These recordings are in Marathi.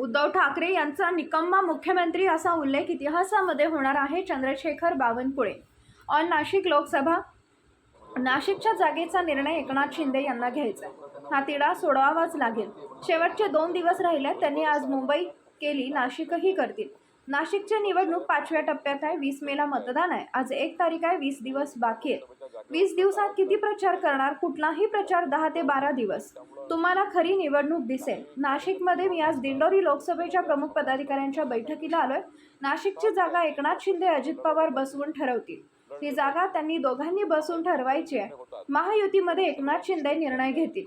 उद्धव ठाकरे यांचा निकम्मा मुख्यमंत्री असा उल्लेख इतिहासामध्ये होणार आहे. चंद्रशेखर बावनकुळे. ऑन नाशिक लोकसभा. नाशिकच्या जागेचा निर्णय एकनाथ शिंदे यांना घ्यायचा. हा तिढा सोडवावाच लागेल. शेवटचे दोन दिवस राहिले त्यांनी आज मुंबई केली नाशिकही करतील. नाशिकची निवडणूक पाचव्या टप्प्यात आहे. वीस मेला मतदान आहे. आज एक तारीख आहे. वीस दिवस बाकी आहे. वीस दिवसात किती प्रचार करणार? कुठलाही प्रचार दहा ते बारा दिवस. तुम्हाला खरी निवडणूक दिसेल. नाशिकमध्ये मी आज दिंडोरी लोकसभेच्या प्रमुख पदाधिकाऱ्यांच्या बैठकीला आलोय. नाशिकची जागा एकनाथ शिंदे अजित पवार बसवून ठरवतील. ही जागा त्यांनी दोघांनी बसून ठरवायची आहे. महायुतीमध्ये एकनाथ शिंदे निर्णय घेतील.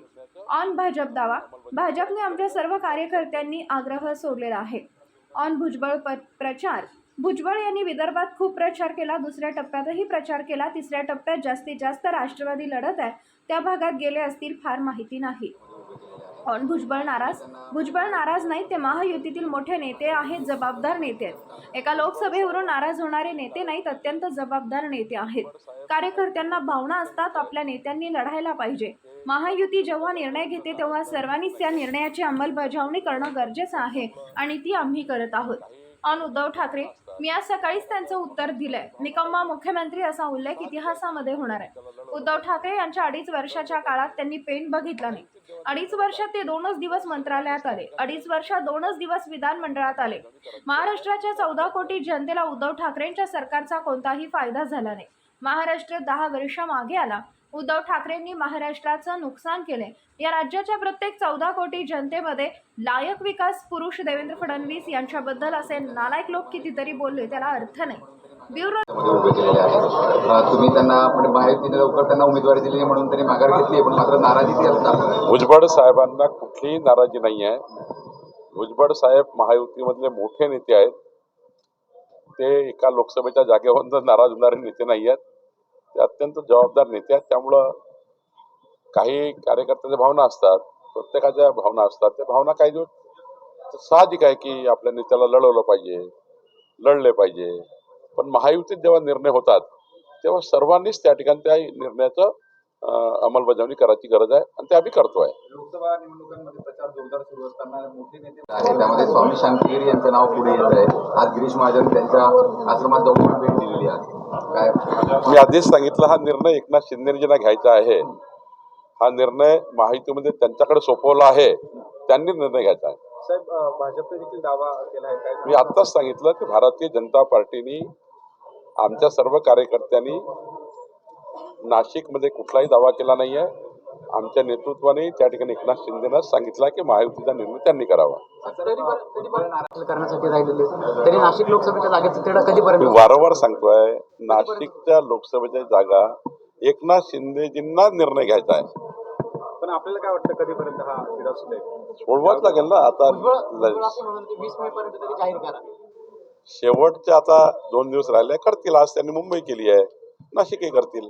ऑन भाजप दावा. भाजपने आमच्या सर्व कार्यकर्त्यांनी आग्रह सोडलेला आहे. ऑन भुजबळ प्रचार. भुजबळ यांनी विदर्भात खूप प्रचार केला दुसऱ्या टप्प्यातही प्रचार केला. तिसऱ्या टप्प्यात जास्तीत जास्त राष्ट्रवादी लढत आहे. त्या भागात गेले असतील फार माहिती नाही. पण भुजबळ नाराज? भुजबळ नाराज नाही ते महायुतीतील मोठे नेते आहेत जबाबदार नेते आहेत. एका लोकसभेवरून नाराज होणारे नेते नाहीत अत्यंत जबाबदार नेते आहेत. कार्यकर्त्यांना भावना असतात आपल्या नेत्यांनी लढायला पाहिजे. महायुती जेव्हा निर्णय घेते तेव्हा सर्वांनीच त्या निर्णयाची अंमलबजावणी करणं गरजेचं आहे आणि ती आम्ही करत आहोत. ऑन उद्धव ठाकरे मी आज सकाळीच त्यांचं उत्तर दिलंय. निकम्मा मुख्यमंत्री असा उल्लेख इतिहासामध्ये होणार आहे. उद्धव ठाकरे यांच्या अडीच वर्षाच्या काळात त्यांनी पेन बघितला नाही. अडीच वर्षात ते दोनच दिवस मंत्रालयात आले. अडीच वर्षात दोनच दिवस विधानमंडळात आले. महाराष्ट्राच्या चौदा कोटी जनतेला उद्धव ठाकरेंच्या सरकारचा कोणताही फायदा झाला नाही. महाराष्ट्र दहा वर्ष मागे आला. उद्धव ठाकरेंनी महाराष्ट्राचं नुकसान केले या राज्याच्या प्रत्येक चौदा कोटी जनतेमध्ये लायक विकास पुरुष देवेंद्र फडणवीस यांच्याबद्दल असे नालायक लोक कितीतरी बोलले त्याला अर्थ नाही. ब्युरो मध्ये उभे केलेले आहेत. अ, तुम्ही त्यांना पण बाहेर तिने लवकर त्यांना उमेदवारी दिली नाही म्हणून त्यांनी माघार घेतली पण मात्र नाराजी ती असतात भुजबळ साहेबांना कुठलीही नाराजी नाही आहे भुजबळ साहेब महायुतीमधले मोठे नेते आहेत. ते एका लोकसभेच्या जागेवर नाराज होणारे नेते नाही आहेत ते अत्यंत जबाबदार नेते आहेत. त्यामुळं काही कार्यकर्त्याच्या भावना असतात प्रत्येकाच्या भावना असतात. त्या भावना काही दिवस साहजिक आहे की आपल्या नेत्याला लढवलं पाहिजे लढले पाहिजे. पण महायुतीत जेव्हा निर्णय होतात तेव्हा सर्वांनीच त्या ठिकाणी त्या निर्णयाचं अंमलबजावणी करायची गरज आहे आणि ते आम्ही करतोय. लोकसभा निवडणुकांमध्ये प्रचार जोरदार सुरू असताना मोठे नेते त्यामध्ये स्वामी शांतीगिरी यांचं नाव पुढे येत आहे. आज गिरीश महाजन त्यांच्या आश्रमात जाऊन भेट दिलेली आहे. मी आधीच सांगितलं हा निर्णय एकनाथ शिंदेजींना घ्यायचा आहे. हा निर्णय माहितीमध्ये त्यांच्याकडे सोपवला आहे. त्यांनी निर्णय घ्यायचा आहे. मी आत्ताच सांगितलं की भारतीय जनता पार्टीनी आमच्या सर्व कार्यकर्त्यांनी नाशिकमध्ये कुठलाही दावा केला नाही आहे आमच्या नेतृत्वाने त्या ठिकाणी एकनाथ शिंदेनं सांगितलं की महायुतीचा निर्णय त्यांनी करावा. करण्यासाठी राहिलेले. तरी नाशिक लोकसभेच्या जागेचा तेढा मी कधीपर्यंत वारंवार सांगतोय नाशिकच्या लोकसभेच्या जागा एकनाथ शिंदेजींना निर्णय घ्यायचा आहे. पण आपल्याला काय वाटतं कधीपर्यंत हा सोडवाच लागेल ना आता शेवटचे आता दोन दिवस राहिले करतील आज त्यांनी मुंबई केली आहे. नाशिकही करतील.